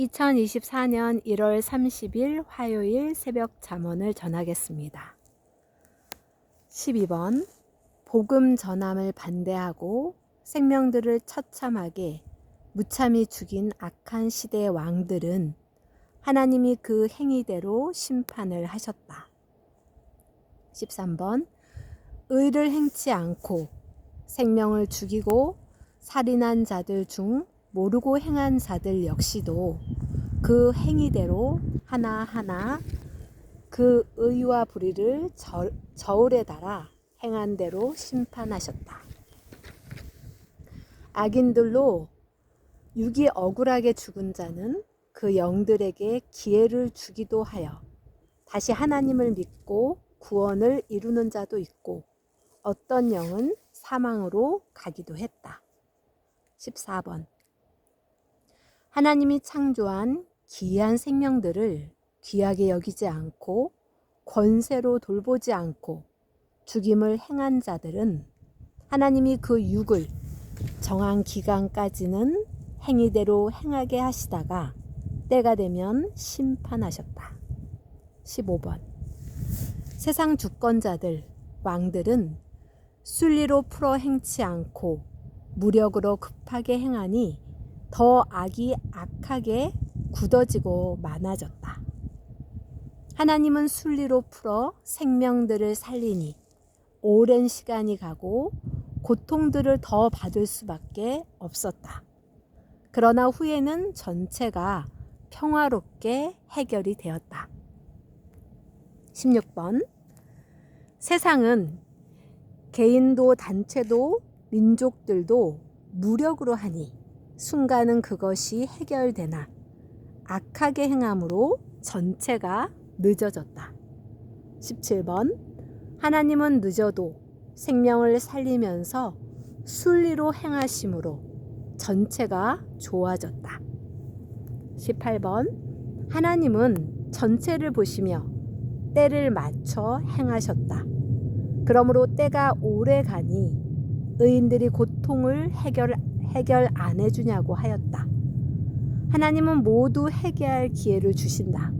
2024년 1월 30일 화요일 새벽 잠언을 전하겠습니다. 12번 복음 전함을 반대하고 생명들을 처참하게 무참히 죽인 악한 시대의 왕들은 하나님이 그 행위대로 심판을 하셨다. 13번 의를 행치 않고 생명을 죽이고 살인한 자들 중 모르고 행한 자들 역시도 그 행위대로 하나하나 그 의와 불의를 저, 저울에 달아 행한 대로 심판하셨다. 악인들로 육이 억울하게 죽은 자는 그 영들에게 기회를 주기도 하여 다시 하나님을 믿고 구원을 이루는 자도 있고 어떤 영은 사망으로 가기도 했다. 14번 하나님이 창조한 기이한 생명들을 귀하게 여기지 않고 권세로 돌보지 않고 죽임을 행한 자들은 하나님이 그 육을 정한 기간까지는 행위대로 행하게 하시다가 때가 되면 심판하셨다. 15번 세상 주권자들, 왕들은 순리로 풀어 행치 않고 무력으로 급하게 행하니 더 악이 악하게 굳어지고 많아졌다. 하나님은 순리로 풀어 생명들을 살리니 오랜 시간이 가고 고통들을 더 받을 수밖에 없었다. 그러나 후에는 전체가 평화롭게 해결이 되었다. 16번 세상은 개인도 단체도 민족들도 무력으로 하니 순간은 그것이 해결되나 악하게 행함으로 전체가 늦어졌다. 17번 하나님은 늦어도 생명을 살리면서 순리로 행하심으로 전체가 좋아졌다. 18번 하나님은 전체를 보시며 때를 맞춰 행하셨다. 그러므로 때가 오래 가니 의인들이 고통을 해결, 해결 안 해주냐고 하였다. 하나님은 모두 해결할 기회를 주신다.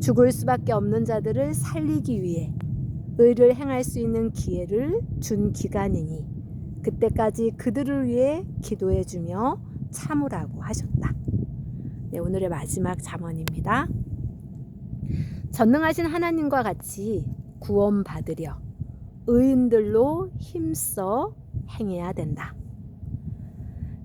죽을 수밖에 없는 자들을 살리기 위해 의를 행할 수 있는 기회를 준 기간이니 그때까지 그들을 위해 기도해 주며 참으라고 하셨다. 네, 오늘의 마지막 잠언입니다. 전능하신 하나님과 같이 구원받으려 의인들로 힘써 행해야 된다.